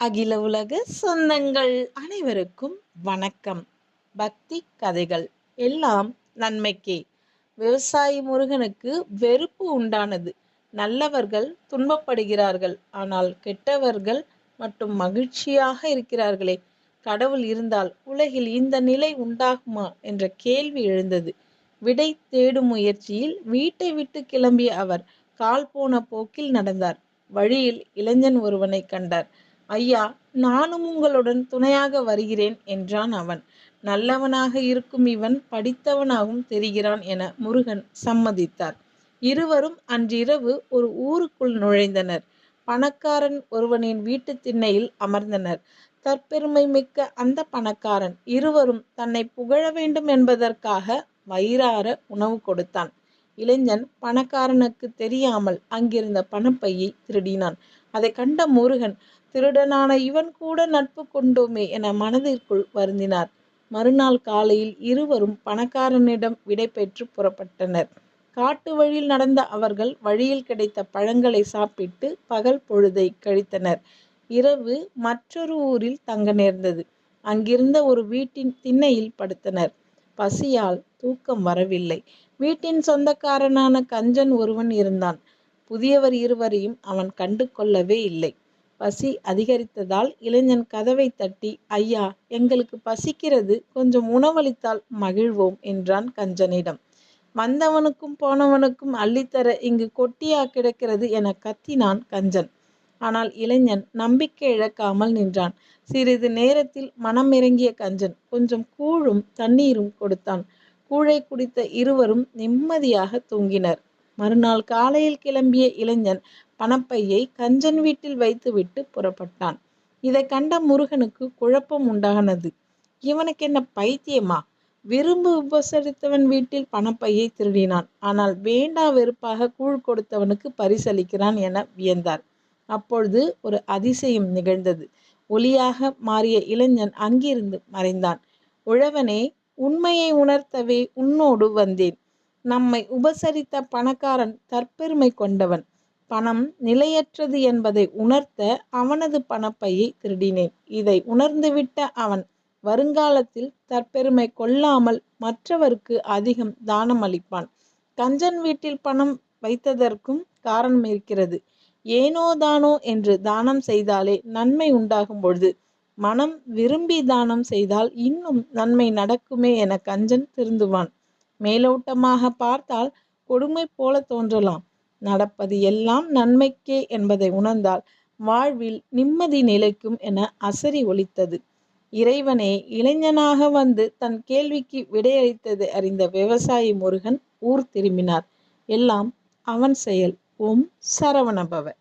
அகில உலக சொந்தங்கள் அனைவருக்கும் வணக்கம். பக்தி கதைகள் எல்லாம் நன்மைக்கே. விவசாயி முருகனுக்கு வெறுப்பு உண்டானது. நல்லவர்கள் துன்பப்படுகிறார்கள். ஆனால் கெட்டவர்கள் மட்டும் மகிழ்ச்சியாக இருக்கிறார்களே. கடவுள் இருந்தால் உலகில் இந்த நிலை உண்டாகுமா என்ற கேள்வி எழுந்தது. விடை தேடும் முயற்சியில் வீட்டை விட்டு கிளம்பிய அவர் கால் போன போக்கில் நடந்தார். வழியில் இளைஞன் ஒருவனை கண்டார். ஐயா நானும் உங்களுடன் துணையாக வருகிறேன் என்றான் அவன். நல்லவனாக இருக்கும் இவன் படித்தவனாகவும் தெரிகிறான் என முருகன் சம்மதித்தார். இருவரும் அன்றிரவு ஒரு ஊருக்குள் நுழைந்தனர். பணக்காரன் ஒருவனின் வீட்டு திண்ணையில் அமர்ந்தனர். தற்பெருமை மிக்க அந்த பணக்காரன் இருவரும் தன்னை புகழ வேண்டும் என்பதற்காக வயிறார உணவு கொடுத்தான். இளைஞன் பணக்காரனுக்கு தெரியாமல் அங்கிருந்த பணப்பையை திருடினான். அதை கண்ட முருகன் திருடனான இவன் கூட நட்பு கொண்டோமே என மனதிற்குள் வருந்தினார். மறுநாள் காலையில் இருவரும் பணக்காரனிடம் விடைபெற்று புறப்பட்டனர். காட்டு வழியில் நடந்த அவர்கள் வழியில் கிடைத்த பழங்களை சாப்பிட்டு பகல் பொழுதை கழித்தனர். இரவு மற்றொரு ஊரில் தங்க நேர்ந்தது. அங்கிருந்த ஒரு வீட்டின் திண்ணையில் படுத்தனர். பசியால் தூக்கம் வரவில்லை. வீட்டின் சொந்தக்காரனான கஞ்சன் ஒருவன் இருந்தான். புதியவர் இருவரையும் அவன் கண்டு கொள்ளவே இல்லை. பசி அதிகரித்ததால் இளைஞன் கதவை தட்டி ஐயா எங்களுக்கு பசிக்கிறது. கொஞ்சம் உணவளித்தால் மகிழ்வோம் என்றான் கஞ்சனிடம். வந்தவனுக்கும் போனவனுக்கும் அள்ளித்தர இங்கு கொட்டியா கிடக்கிறது என கத்தினான் கஞ்சன். ஆனால் இளைஞன் நம்பிக்கை இழக்காமல் நின்றான். சிறிது நேரத்தில் மனம் இறங்கிய கஞ்சன் கொஞ்சம் கூழும் தண்ணீரும் கொடுத்தான். கூழை குடித்த இருவரும் நிம்மதியாக தூங்கினர். மறுநாள் காலையில் கிளம்பிய இளைஞன் பணப்பையை கஞ்சன் வீட்டில் வைத்துவிட்டு புறப்பட்டான். இதை கண்ட முருகனுக்கு குழப்பம் உண்டானது. இவனுக்கு என்ன பைத்தியமா? விரும்பு உபசரித்தவன் வீட்டில் பணப்பையை திருடினான். ஆனால் வேண்டா வெறுப்பாக கூழ் கொடுத்தவனுக்கு பரிசளிக்கிறான் என வியந்தார். அப்பொழுது ஒரு அதிசயம் நிகழ்ந்தது. ஒளியாக மாறிய இளைஞன் அங்கிருந்து மறைந்தான். உழவனே உண்மையை உணர்த்தவே உன்னோடு வந்தேன். நம்மை உபசரித்த பணக்காரன் தற்பெருமை கொண்டவன். பணம் நிலையற்றது என்பதை உணர்த்த அவனது பணப்பையை திருடினேன். இதை உணர்ந்துவிட்ட அவன் வருங்காலத்தில் தற்பெருமை கொள்ளாமல் மற்றவருக்கு அதிகம் தானம் அளிப்பான் கஞ்சன் வீட்டில் பணம் வைத்ததற்கும் காரணம் இருக்கிறது. ஏனோ தானோ என்று தானம் செய்தாலே நன்மை உண்டாகும் பொழுது மனம் விரும்பி தானம் செய்தால் இன்னும் நன்மை நடக்குமே என கஞ்சன் திருந்துவான். மேலோட்டமாக பார்த்தால் கொடுமை போல தோன்றலாம். நடப்பது எல்லாம் நன்மைக்கே என்பதை உணர்ந்தால் வாழ்வில் நிம்மதி நிலைக்கும் என அசரி ஒலித்தது. இறைவனே இளைஞனாக வந்து தன் கேள்விக்கு விடையளித்தது அறிந்த விவசாயி முருகன் ஊர் திரும்பினார். எல்லாம் அவன் செயல். ஓம் சரவணபவர்